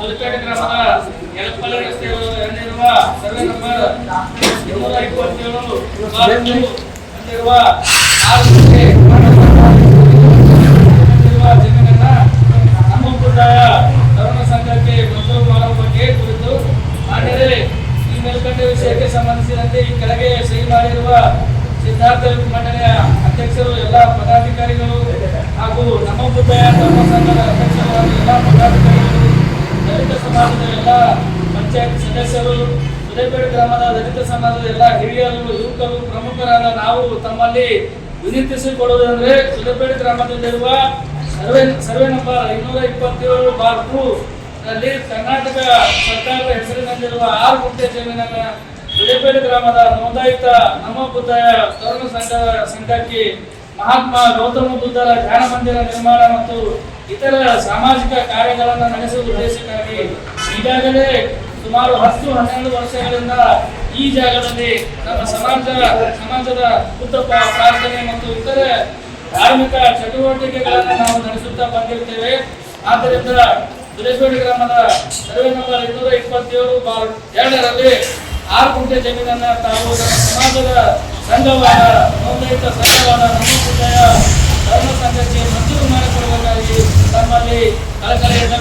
ಸುಲಪೇಟೆ ಗ್ರಾಮದ ಯಲಪ್ಪಲ ರಸ್ತೆಯಲ್ಲಿರುವ survey number ಇನ್ನೂರ ಇಪ್ಪತ್ತೇಳು. ಹೊಂದಿರುವ ಆರು ಗುಂಟೆ ಜಮೀನನ್ನ ನಮ್ಮ ಸಮುದಾಯ ತರುಣ ಸಂಘಕ್ಕೆ ಮಂಜೂರು ಮಾಡುವ ಬಗ್ಗೆ ಕುರಿತು ಮಾಡಿದರೆ ಈ ಮೇಲ್ಕಂಡ ವಿಷಯಕ್ಕೆ ಸಂಬಂಧಿಸಿದಂತೆ ಈ ಕೆಳಗೆ ಸಹಿ ಮಾಡಿರುವ ಸಿದ್ಧಾರ್ಥ ಮಂಡಳಿಯ ಅಧ್ಯಕ್ಷರು ಎಲ್ಲ ಪದಾಧಿಕಾರಿಗಳು ಹಾಗೂ ನಮ್ಮ ಬುದ್ಧಯ ಧರ್ಮ ಸಂಘದ ಅಧ್ಯಕ್ಷರಾದ ಎಲ್ಲ ಪದಾಧಿಕಾರಿಗಳು ದಲಿತ ಸಮಾಜದ ಎಲ್ಲ ಪಂಚಾಯತ್ ಸದಸ್ಯರು ಸುಲೇಪೇಟೆ ಗ್ರಾಮದ ದಲಿತ ಸಮಾಜದ ಎಲ್ಲ ಹಿರಿಯರು ಯುವಕರು ಪ್ರಮುಖರಾದ ನಾವು ತಮ್ಮಲ್ಲಿ ವಿನಂತಿಸಿಕೊಡುವುದಂದ್ರೆ ಸುಲೇಪೇಟೆ ಗ್ರಾಮದಲ್ಲಿರುವ ಸರ್ವೆ ಸರ್ವೆ ನಂಬರ್ ಐನೂರ ಇಪ್ಪತ್ತೇಳು ಬಾರ್ ಟೂ ನಲ್ಲಿ ಕರ್ನಾಟಕ ಸರ್ಕಾರದ ಹೆಸರಿನಲ್ಲಿರುವ ಆರು ಗುಂಟೆ ಜಮೀನನ್ನ ಸುಲೇಪೇಟೆ ಗ್ರಾಮದ ನೋಂದಾಯಿತ ನಮ್ಮ ಬುದ್ಧಯ ತರುಣ ಸಂಘ ಸಂಘಕ್ಕೆ ಮಹಾತ್ಮ ಗೌತಮ ಬುದ್ಧರ ಧ್ಯಾನ ಮಂದಿರ ನಿರ್ಮಾಣ ಮತ್ತು ಇತರ ಸಾಮಾಜಿಕ ಕಾರ್ಯಗಳನ್ನು ನಡೆಸುವ ಉದ್ದೇಶಕ್ಕಾಗಿ ಈಗಾಗಲೇ ಸುಮಾರು ಹತ್ತು, ಹನ್ನೆರಡು ವರ್ಷಗಳಿಂದ ಈ ಜಾಗದಲ್ಲಿ ನಮ್ಮ ಸಮಾಜ, ಸಮಾಜದ ಪ್ರಾ- ಪ್ರಾರ್ಥನೆ ಮತ್ತು ಇತರೆ ಧಾರ್ಮಿಕ ಚಟುವಟಿಕೆಗಳನ್ನು ನಾವು ನಡೆಸುತ್ತಾ ಬಂದಿರ್ತೇವೆ. ಆದ್ದರಿಂದ ದುರೇಶ್ವರಿ ಗ್ರಾಮದ ಸರ್ವೆ ನಂಬರ್ ಇನ್ನೂರ ಇಪ್ಪತ್ತೇಳು ಬಾರ್ ಎರಡರಲ್ಲಿ ಆರು ಗುಂಟೆ ಜಮೀನನ್ನು ತಾವು ಸಮಾಜದ ಸಂಘವಾದ ನೋಂದಾಯಿತ ಸಂಘವಾದ ನಮ್ಮ ಸಂಘಕ್ಕೆ ಮಂಜೂರು ಮಾಡಿಕೊಡುವುದಾಗಿ ತಮ್ಮಲ್ಲಿ ಕಳಕಳಿಯನ್ನು